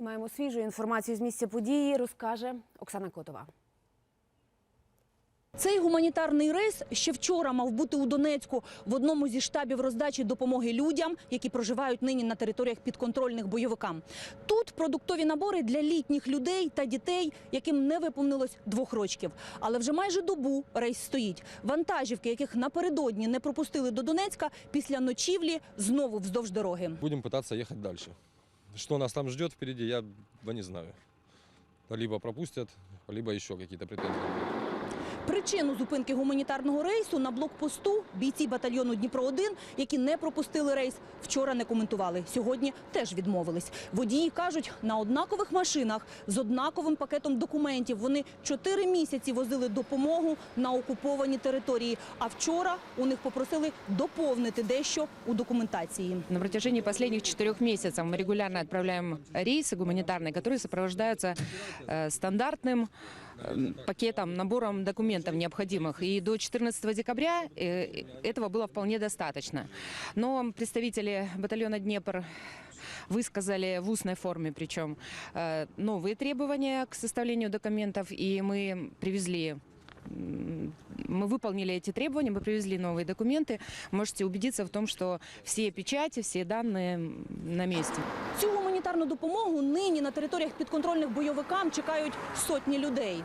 Маємо свіжу інформацію з місця події, розкаже Оксана Котова. Цей гуманітарний рейс ще вчора мав бути у Донецьку в одному зі штабів роздачі допомоги людям, які проживають нині на територіях підконтрольних бойовикам. Тут продуктові набори для літніх людей та дітей, яким не виповнилось двох рочків. Але вже майже добу рейс стоїть. Вантажівки, яких напередодні не пропустили до Донецька, після ночівлі знову вздовж дороги. Будем пытаться ехать дальше. Что нас там ждет впереди, я да не знаю. Либо пропустят, либо еще какие-то претензии. будут. Причину зупинки гуманітарного рейсу на блокпосту бійці батальйону Дніпро-1, які не пропустили рейс, вчора не коментували. Сьогодні теж відмовились. Водії кажуть, на однакових машинах з однаковим пакетом документів вони чотири місяці возили допомогу на окуповані території. А вчора у них попросили доповнити дещо у документації. На протяжении последних четырех месяцев мы регулярно отправляем рейсы гуманитарные, которые сопровождаются э, стандартным э, пакетом, набором документов необходимых. И до 14 декабря э, этого было вполне достаточно. Но представители батальона «Днепр» высказали в устной форме, причем э, новые требования к составлению документов, и мы привезли м, мы выполнили эти требования, мы привезли новые документы. Можете убедиться в том, что все печати, все данные м, на месте. Цю гуманітарну допомогу нині на територіях підконтрольних бойовикам чекають сотні людей.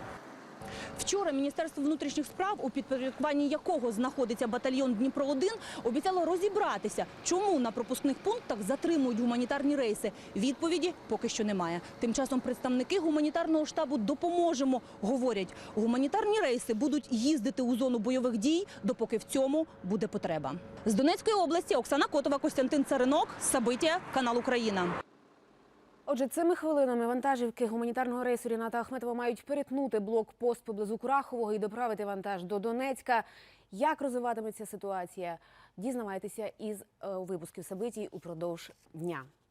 Вчора Міністерство внутрішніх справ, у підпорядкуванні якого знаходиться батальйон Дніпро 1 обіцяло розібратися, чому на пропускних пунктах затримують гуманітарні рейси. Відповіді поки що немає. Тим часом представники гуманітарного штабу допоможемо. Говорять, гуманітарні рейси будуть їздити у зону бойових дій, допоки в цьому буде потреба. З Донецької області Оксана Котова, Костянтин Царинок, Сабиття, канал Україна. Отже, цими хвилинами вантажівки гуманітарного рейсу Ріната Ахметова мають перетнути блокпост поблизу Крахового і доправити вантаж до Донецька. Як розвиватиметься ситуація? Дізнавайтеся із е, випусків событій упродовж дня.